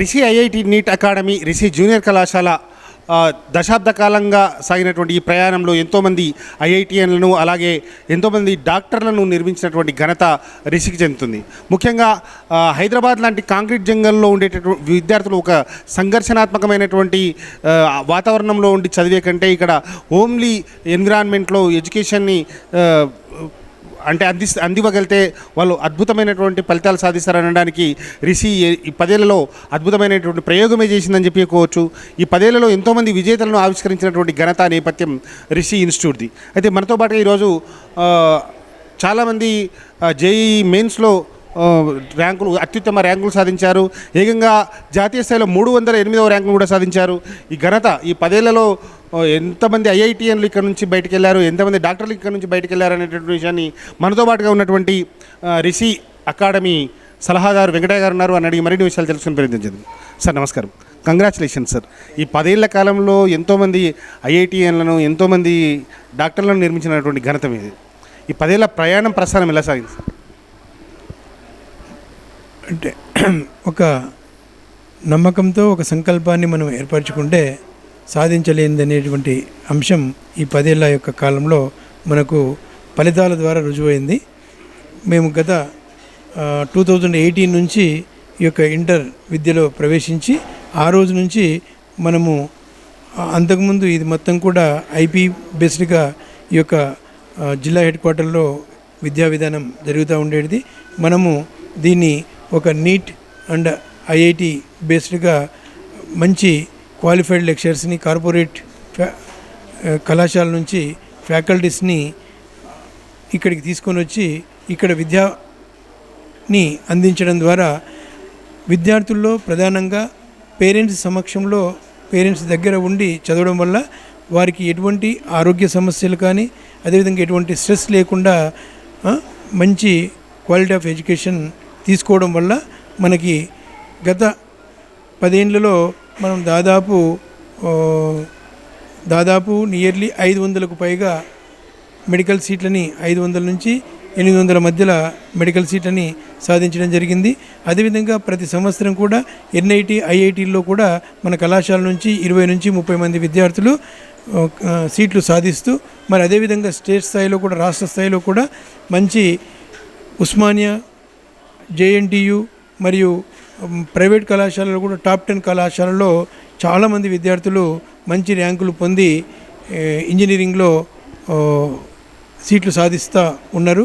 Rishi IIT NEET academy Rishi junior కళాశాల దశాబ్ద కాలంగా సాగినటువంటి ఈ ప్రయాణంలో ఎంతోమంది ఐఐటిఎన్లను అలాగే ఎంతోమంది డాక్టర్లను నిర్మించినటువంటి ఘనత రిషికి చెందుతుంది. ముఖ్యంగా హైదరాబాద్ లాంటి కాంక్రీట్ జంగల్లో ఉండేటటువంటి విద్యార్థులు ఒక సంఘర్షణాత్మకమైనటువంటి వాతావరణంలో ఉండి చదివే కంటే ఇక్కడ ఓన్లీ ఎన్విరాన్మెంట్లో ఎడ్యుకేషన్ని అంటే అంది అందివ్వగలిగితే వాళ్ళు అద్భుతమైనటువంటి ఫలితాలు సాధిస్తారనడానికి రిషి ఈ పదేళ్ళలో అద్భుతమైనటువంటి ప్రయోగమే చేసిందని చెప్పుకోవచ్చు ఈ పదేళ్ళలో ఎంతోమంది విజేతలను ఆవిష్కరించినటువంటి ఘనత నేపథ్యం రిషి ఇన్స్టిట్యూట్ది. అయితే మనతో పాటు ఈరోజు చాలామంది జేఈ మెయిన్స్లో ర్యాంకులు అత్యుత్తమ ర్యాంకులు సాధించారు. ఏకంగా జాతీయ స్థాయిలో మూడు వందల ఎనిమిదవ ర్యాంకులు కూడా సాధించారు. ఈ ఘనత ఈ పదేళ్ళలో ఎంతమంది ఐఐటిఎన్లు ఇక్కడ నుంచి బయటకు వెళ్ళారు ఎంతమంది డాక్టర్లు ఇక్కడ నుంచి బయటకు వెళ్ళారు అనేటువంటి విషయాన్ని మనతో పాటుగా ఉన్నటువంటి రిషి అకాడమీ సలహాదారు వెంకటయ్య గారు ఉన్నారు. అని అడిగి మరిన్ని విషయాలు తెలుసుకుని ప్రయత్నించింది సార్ నమస్కారం. కంగ్రాచులేషన్ సార్ ఈ పదేళ్ళ కాలంలో ఎంతోమంది ఐఐటిఎన్లను ఎంతోమంది డాక్టర్లను నిర్మించినటువంటి ఘనత మీది. ఈ పదేళ్ళ ప్రయాణం ప్రస్థానం ఎలా సాగింది సార్? అంటే ఒక నమ్మకంతో ఒక సంకల్పాన్ని మనం ఏర్పరచుకుంటే సాధించలేనిదనేటువంటి అంశం ఈ పదేళ్ళ యొక్క కాలంలో మనకు ఫలితాల ద్వారా రుజువైంది. మేము గత టూ థౌజండ్ ఎయిటీన్ నుంచి ఈ యొక్క ఇంటర్ విద్యలో ప్రవేశించి ఆ రోజు నుంచి మనము అంతకుముందు ఇది మొత్తం కూడా ఐపీ బేస్డ్గా ఈ యొక్క జిల్లా హెడ్ క్వార్టర్లో విద్యా విధానం జరుగుతూ ఉండేది. మనము దీన్ని ఒక నీట్ అండ్ ఐఐటి బేస్డ్గా మంచి క్వాలిఫైడ్ లెక్చర్స్ని కార్పొరేట్ ఫ్యా- కళాశాల నుంచి ఫ్యాకల్టీస్ని ఇక్కడికి తీసుకొని వచ్చి ఇక్కడ విద్యని అందించడం ద్వారా విద్యార్థుల్లో ప్రధానంగా పేరెంట్స్ సమక్షంలో పేరెంట్స్ దగ్గర ఉండి చదవడం వల్ల వారికి ఎటువంటి ఆరోగ్య సమస్యలు కానీ అదేవిధంగా ఎటువంటి స్ట్రెస్ లేకుండా మంచి క్వాలిటీ ఆఫ్ ఎడ్యుకేషన్ తీసుకోవడం వల్ల మనకి గత పదేండ్లలో మనం దాదాపు దాదాపు నియర్లీ ఐదు వందలకు పైగా మెడికల్ సీట్లని ఐదు వందల నుంచి ఎనిమిది వందల మధ్యలో మెడికల్ సీట్లని సాధించడం జరిగింది. అదేవిధంగా ప్రతి సంవత్సరం కూడా ఎన్ఐటి ఐఐటీల్లో కూడా మన కళాశాల నుంచి ఇరవై నుంచి ముప్పై మంది విద్యార్థులు సీట్లు సాధిస్తూ మరి అదేవిధంగా స్టేట్ స్థాయిలో కూడా రాష్ట్ర స్థాయిలో కూడా మంచి ఉస్మానియా జేఎన్టీయు మరియు ప్రైవేట్ కళాశాలలో కూడా టాప్ టెన్ కళాశాలలో చాలామంది విద్యార్థులు మంచి ర్యాంకులు పొంది ఇంజనీరింగ్లో సీట్లు సాధిస్తూ ఉన్నారు.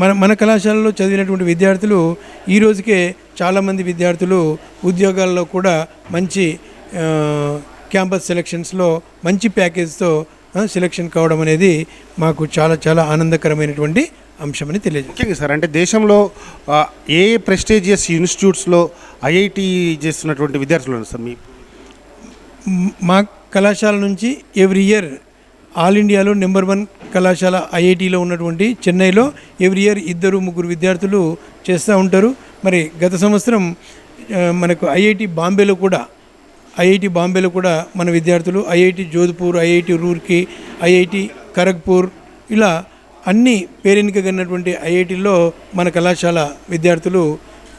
మన మన కళాశాలలో చదివినటువంటి విద్యార్థులు ఈ రోజుకే చాలామంది విద్యార్థులు ఉద్యోగాల్లో కూడా మంచి క్యాంపస్ సెలక్షన్స్లో మంచి ప్యాకేజ్తో సెలక్షన్ కావడం అనేది మాకు చాలా చాలా ఆనందకరమైనటువంటి అంశమని తెలియజేస్తాం ముఖ్యంగా సార్ అంటే దేశంలో ఏ ప్రెస్టీజియస్ ఇన్స్టిట్యూట్స్లో ఐఐటి చేస్తున్నటువంటి విద్యార్థులు ఉన్నారు సార్ మీ? మ్- కళాశాల నుంచి ఎవ్రీ ఇయర్ ఆల్ ఇండియాలో నెంబర్ వన్ కళాశాల ఐఐటిలో ఉన్నటువంటి చెన్నైలో ఎవ్రీ ఇయర్ ఇద్దరు ముగ్గురు విద్యార్థులు చేస్తూ ఉంటారు. మరి గత సంవత్సరం మనకు ఐఐటి బాంబేలో కూడా ఐఐటి బాంబేలో కూడా మన విద్యార్థులు IIT Jodhpur IIT Roorkee IIT Kharagpur ఇలా అన్ని పేరెన్నికగన్నటువంటి ఐఐటిల్లో మన కళాశాల విద్యార్థులు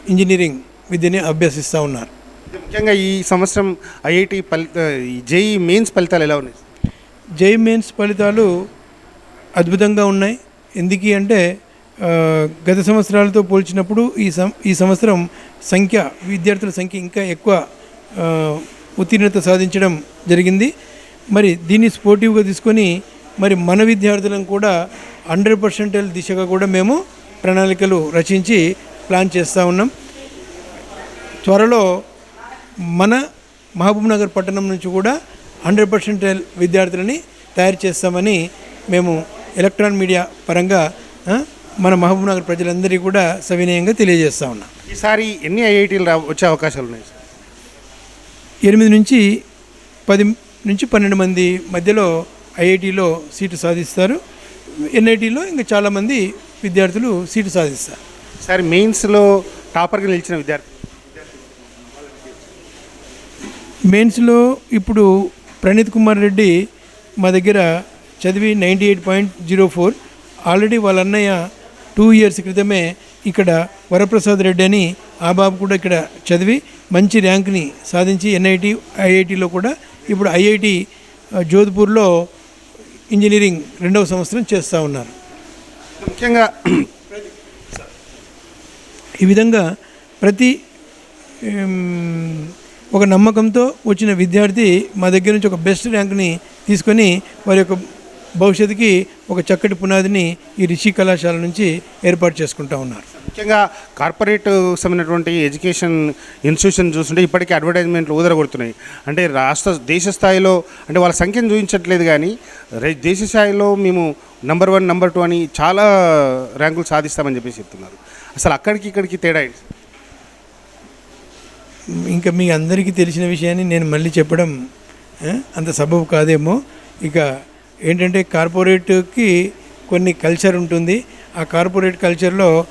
ఇంజనీరింగ్ విద్యని అభ్యసిస్తూ ఉన్నారు. ముఖ్యంగా ఈ సంవత్సరం ఐఐటి ఫలిత జేఈ మెయిన్స్ ఫలితాలు ఎలా ఉన్నాయి? సార్? జై మెయిన్స్ ఫలితాలు అద్భుతంగా ఉన్నాయి. ఎందుకు అంటే గత సంవత్సరాలతో పోల్చినప్పుడు ఈ సం ఈ సంవత్సరం సంఖ్య విద్యార్థుల సంఖ్య ఇంకా ఎక్కువ ఉత్తీర్ణత సాధించడం జరిగింది. మరి దీన్ని స్పోర్టివ్గా తీసుకొని మరి మన విద్యార్థులను కూడా హండ్రెడ్ పర్సెంటేజ్ దిశగా కూడా మేము ప్రణాళికలు రచించి ప్లాన్ చేస్తూ ఉన్నాం. త్వరలో మన మహబూబ్ నగర్ పట్టణం నుంచి కూడా హండ్రెడ్ పర్సెంట్ విద్యార్థులని తయారు చేస్తామని మేము ఎలక్ట్రాన్ మీడియా పరంగా మన మహబూబ్ నగర్ ప్రజలందరికీ కూడా సవినయంగా తెలియజేస్తా ఉన్నాం. ఈసారి ఎన్ని ఐఐటీలు రా వచ్చే అవకాశాలు ఉన్నాయి? ఎనిమిది నుంచి పది నుంచి పన్నెండు మంది మధ్యలో ఐఐటిలో సీటు సాధిస్తారు. ఎన్ఐటిలో ఇంకా చాలామంది విద్యార్థులు సీటు సాధిస్తారు. ఈసారి మెయిన్స్లో టాపర్గా నిలిచిన విద్యార్థి మెయిన్స్లో ఇప్పుడు ప్రణీత్ కుమార్ రెడ్డి మా దగ్గర చదివి ninety eight point zero four. Already వాళ్ళ అన్నయ్య టూ ఇయర్స్ క్రితమే ఇక్కడ వరప్రసాద్ రెడ్డి అని ఆ బాబు కూడా ఇక్కడ చదివి మంచి ర్యాంక్ని సాధించి ఎన్ఐటి ఐఐటిలో కూడా ఇప్పుడు ఐఐటి జోధ్పూర్లో ఇంజనీరింగ్ రెండవ సంవత్సరం చేస్తూ ఉన్నారు. ముఖ్యంగా ఈ విధంగా ప్రతి ఒక నమ్మకంతో వచ్చిన విద్యార్థి మా దగ్గర నుంచి ఒక బెస్ట్ ర్యాంక్ని తీసుకొని వారి యొక్క భవిష్యత్తుకి ఒక చక్కటి పునాదిని ఈ రిషి కళాశాల నుంచి ఏర్పాటు చేసుకుంటా ఉన్నారు. ముఖ్యంగా కార్పొరేట్ సంబంధించినటువంటి ఎడ్యుకేషన్ ఇన్స్టిట్యూషన్ చూస్తుంటే ఇప్పటికీ అడ్వర్టైజ్మెంట్లు ఊదరగొడుతున్నాయి. అంటే రాష్ట్ర దేశ స్థాయిలో అంటే వాళ్ళ సంఖ్యను చూపించట్లేదు కానీ రే- దేశ స్థాయిలో మేము నెంబర్ వన్ నెంబర్ టూ అని చాలా ర్యాంకులు సాధిస్తామని చెప్పేసి చెప్తున్నారు. అసలు అక్కడికి ఇక్కడికి తేడా ఏంటి? ఇంకా మీ అందరికీ తెలిసిన విషయాన్ని నేను మళ్ళీ చెప్పడం అంత సబబు కాదేమో. ఇక ఏంటంటే కార్పొరేట్కి కొన్ని కల్చర్ ఉంటుంది. ఆ కార్పొరేట్ కల్చర్లో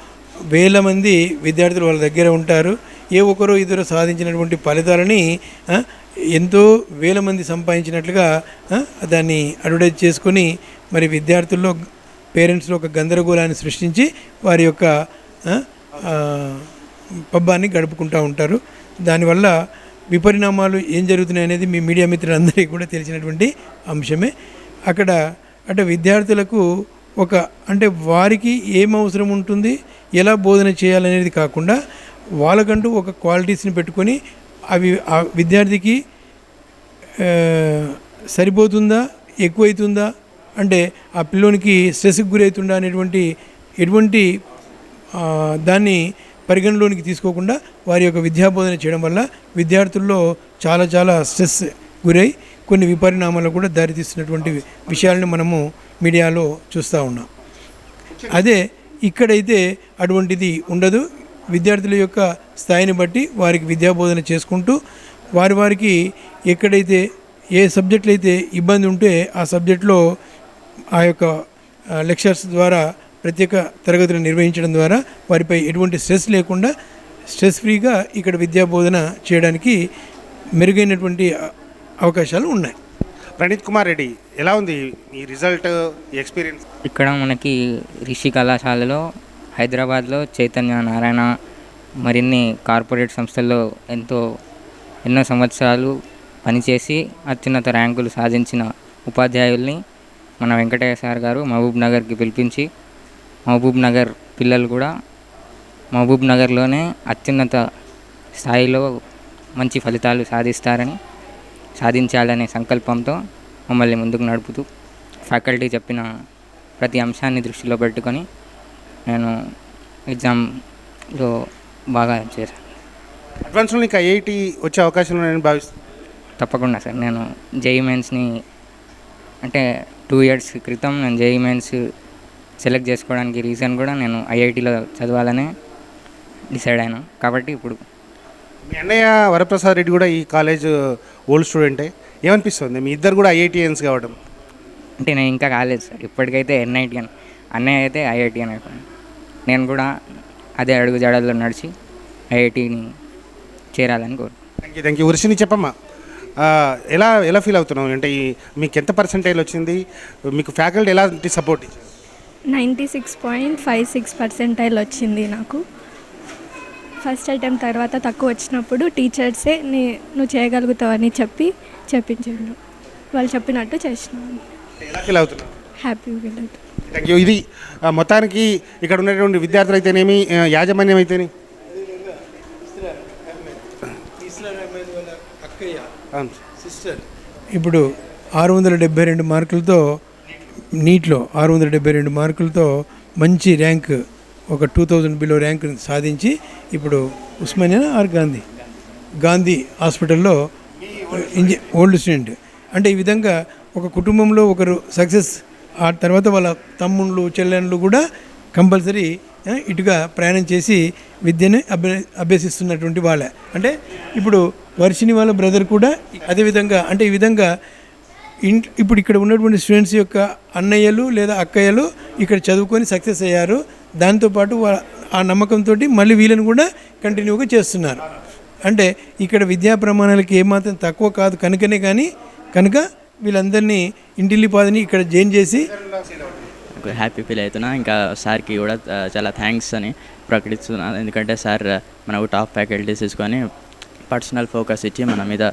వేల మంది విద్యార్థులు వాళ్ళ దగ్గర ఉంటారు. ఏ ఒక్కరో ఇద్దరు సాధించినటువంటి ఫలితాలని ఎంతో వేల మంది సంపాదించినట్లుగా దాన్ని అడ్వర్టైజ్ చేసుకొని మరి విద్యార్థుల్లో పేరెంట్స్లో ఒక గందరగోళాన్ని సృష్టించి వారి యొక్క పబ్బాన్ని గడుపుకుంటూ ఉంటారు. దానివల్ల విపరిణామాలు ఏం జరుగుతున్నాయి అనేది మీ మీడియా మిత్రులందరికీ కూడా తెలిసినటువంటి అంశమే. అక్కడ అంటే విద్యార్థులకు ఒక అంటే వారికి ఏం అవసరం ఉంటుంది ఎలా బోధన చేయాలనేది కాకుండా వాళ్ళకంటూ ఒక క్వాలిటీస్ని పెట్టుకొని అవి ఆ విద్యార్థికి సరిపోతుందా ఎక్కువైతుందా అంటే ఆ పిల్లోనికి స్ట్రెస్కి గురవుతుందా అనేటువంటి ఎటువంటి దాన్ని పరిగణలోనికి తీసుకోకుండా వారి యొక్క విద్యాబోధన చేయడం వల్ల విద్యార్థుల్లో చాలా చాలా స్ట్రెస్ గురై కొన్ని విపరిణామాలు కూడా దారితీస్తున్నటువంటి విషయాలను మనము మీడియాలో చూస్తూ ఉన్నాం. అదే ఇక్కడైతే అటువంటిది ఉండదు. విద్యార్థుల యొక్క స్థాయిని బట్టి వారికి విద్యాబోధన చేసుకుంటూ వారి వారికి ఎక్కడైతే ఏ సబ్జెక్టులు అయితే ఇబ్బంది ఉంటే ఆ సబ్జెక్టులో ఆ యొక్క లెక్చర్స్ ద్వారా ప్రత్యేక తరగతులు నిర్వహించడం ద్వారా వారిపై ఎటువంటి స్ట్రెస్ లేకుండా స్ట్రెస్ ఫ్రీగా ఇక్కడ విద్యాబోధన చేయడానికి మెరుగైనటువంటి అవకాశాలు ఉన్నాయి. ప్రణీత్ కుమార్ రెడ్డి ఎలా ఉంది ఈ రిజల్ట్ ఎక్స్పీరియన్స్? ఇక్కడ మనకి రిషి కళాశాలలో హైదరాబాద్లో చైతన్య నారాయణ మరిన్ని కార్పొరేట్ సంస్థల్లో ఎంతో ఎన్నో సంవత్సరాలు పనిచేసి అత్యున్నత ర్యాంకులు సాధించిన ఉపాధ్యాయుల్ని మన వెంకటయ్య సార్ గారు మహబూబ్ నగర్కి పిలిపించి మహబూబ్ నగర్ పిల్లలు కూడా మహబూబ్ నగర్లోనే అత్యున్నత స్థాయిలో మంచి ఫలితాలు సాధిస్తారని సాధించాలనే సంకల్పంతో మమ్మల్ని ముందుకు నడుపుతూ ఫ్యాకల్టీ చెప్పిన ప్రతి అంశాన్ని దృష్టిలో పెట్టుకొని నేను ఎగ్జామ్లో బాగా చేశాను. అడ్వాన్స్లో నీకు ఐఐటి వచ్చే అవకాశం ఉన్నాయని భావిస్తున్నాను తప్పకుండా సార్. నేను జేఈ మెయిన్స్ని అంటే టూ ఇయర్స్ క్రితం నేను జేఈ మెయిన్స్ సెలెక్ట్ చేసుకోవడానికి రీజన్ కూడా నేను ఐఐటిలో చదవాలనే డిసైడ్ అయినా. కాబట్టి ఇప్పుడు మీ అన్నయ్య వరప్రసాద్ రెడ్డి కూడా ఈ కాలేజ్ ఓల్డ్ స్టూడెంటే ఏమనిపిస్తుంది? మీ ఇద్దరు కూడా ఐఐటిఎన్స్ కావడం. అంటే నేను ఇంకా కాలేదు సార్. ఇప్పటికైతే ఎన్ఐటిఎన్ అన్నయ్య అయితే ఐఐటిఎన్ అయిపోయాను నేను కూడా అదే అడుగు జాడల్లో నడిచి ఐఐటిని చేరాలని కోరు. థ్యాంక్ యూ థ్యాంక్ యూ ఉర్షిని చెప్పమ్మా. ఎలా ఎలా ఫీల్ అవుతున్నావు? అంటే ఈ మీకు ఎంత పర్సంటేజ్ వచ్చింది? మీకు ఫ్యాకల్టీ ఎలాంటి సపోర్ట్ ఇచ్చారు? Ninety six point five six percentile వచ్చింది నాకు. ఫస్ట్ ఐటెం తర్వాత తక్కువ వచ్చినప్పుడు టీచర్సే నీ నువ్వు చేయగలుగుతావని చెప్పి చెప్పించారు. వాళ్ళు చెప్పినట్టు చేసినాను ఎలా ఫీల్ అవుతున్నావు? హ్యాపీ ఫీల్ అవుతుంది. థ్యాంక్ యూ ఇది మొత్తానికి ఇక్కడ ఉన్నటువంటి విద్యార్థులు అయితేనేమి యాజమాన్యం అయితేనే. ఇప్పుడు ఆరు వందల డెబ్బై రెండు మార్కులతో నీట్లో ఆరు వందల డెబ్బై రెండు మార్కులతో మంచి ర్యాంక్ ఒక టూ థౌజండ్ బిలో ర్యాంక్ సాధించి ఇప్పుడు ఉస్మానియా ఆర్ గాంధీ? గాంధీ హాస్పిటల్లో uh, ఇంజ ఓల్డ్ స్టూడెంట్. అంటే ఈ విధంగా ఒక కుటుంబంలో ఒకరు సక్సెస్ ఆ తర్వాత వాళ్ళ తమ్ముళ్ళు చెల్లెళ్ళు కూడా కంపల్సరీ uh, ఇటుగా ప్రయాణం చేసి విద్యను అభ్య అభ్యసిస్తున్నటువంటి వాళ్ళే. అంటే ఇప్పుడు వర్షిని వాళ్ళ బ్రదర్ కూడా అదేవిధంగా అంటే ఈ విధంగా ఇంట్ ఇప్పుడు ఇక్కడ ఉన్నటువంటి స్టూడెంట్స్ యొక్క అన్నయ్యలు లేదా అక్కయ్యలు ఇక్కడ చదువుకొని సక్సెస్ అయ్యారు. దాంతోపాటు ఆ నమ్మకంతో మళ్ళీ వీళ్ళని కూడా కంటిన్యూగా చేస్తున్నారు. అంటే ఇక్కడ విద్యా ప్రమాణాలకి ఏమాత్రం తక్కువ కాదు కనుకనే కానీ కనుక వీళ్ళందరినీ ఇంటిల్లిపాదని ఇక్కడ జాయిన్ చేసి హ్యాపీ ఫీల్ అవుతున్నా. ఇంకా సార్కి కూడా చాలా థ్యాంక్స్ అని ప్రకటిస్తున్నాను ఎందుకంటే సార్ మనకు టాప్ ఫ్యాకల్టీస్ తీసుకొని పర్సనల్ ఫోకస్ ఇచ్చి మన మీద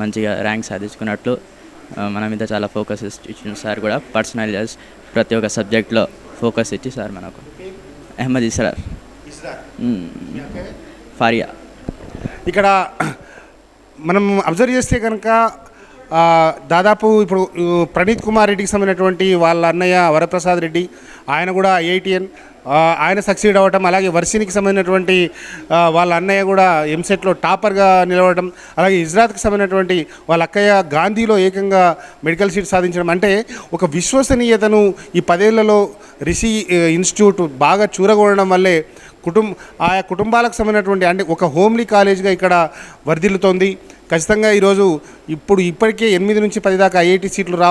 మంచిగా ర్యాంక్ సాధించుకున్నట్లు మన మీద చాలా ఫోకస్ ఇచ్చిన సార్ కూడా పర్సనల్ ప్రతి ఒక్క సబ్జెక్ట్లో ఫోకస్ ఇచ్చి సార్ మనకు. అహ్మద్ ఇస్రార్. ఫారియా. ఇక్కడ మనం అబ్జర్వ్ చేస్తే కనుక దాదాపు ఇప్పుడు ప్రణీత్ కుమార్ రెడ్డికి సంబంధించినటువంటి వాళ్ళ అన్నయ్య వరప్రసాద్ రెడ్డి ఆయన కూడా ఐఐటిఎన్ ఆయన సక్సీడ్ అవ్వటం అలాగే వర్షినికి సంబంధించినటువంటి వాళ్ళ అన్నయ్య కూడా ఎంసెట్లో టాపర్గా నిలవడం అలాగే ఇజ్రాత్కి సంబంధించినటువంటి వాళ్ళ అక్కయ్య గాంధీలో ఏకంగా మెడికల్ సీట్ సాధించడం. అంటే ఒక విశ్వసనీయతను ఈ పదేళ్ళలో రిషి ఇన్స్టిట్యూట్ బాగా చూరగొనడం వల్లే కుటుంబ ఆయా కుటుంబాలకు సంబంధించినటువంటి అంటే ఒక హోమ్లీ కాలేజ్గా ఇక్కడ వర్ధిల్లుతోంది. ఖచ్చితంగా ఈరోజు ఇప్పుడు ఇప్పటికే ఎనిమిది నుంచి పది దాకా ఐఐటి సీట్లు రా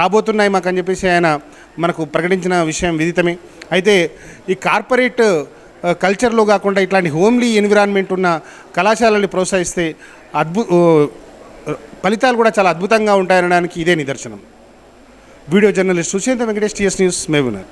రాబోతున్నాయి మాకు అని చెప్పేసి ఆయన మనకు ప్రకటించిన విషయం విదితమే. అయితే ఈ కార్పొరేట్ కల్చర్లో కాకుండా ఇట్లాంటి హోమ్లీ ఎన్విరాన్మెంట్ ఉన్న కళాశాలని ప్రోత్సహిస్తే అద్భు ఫలితాలు కూడా చాలా అద్భుతంగా ఉంటాయనడానికి ఇదే నిదర్శనం. Video journalist Sushant Venkatesh TS news మేబునర్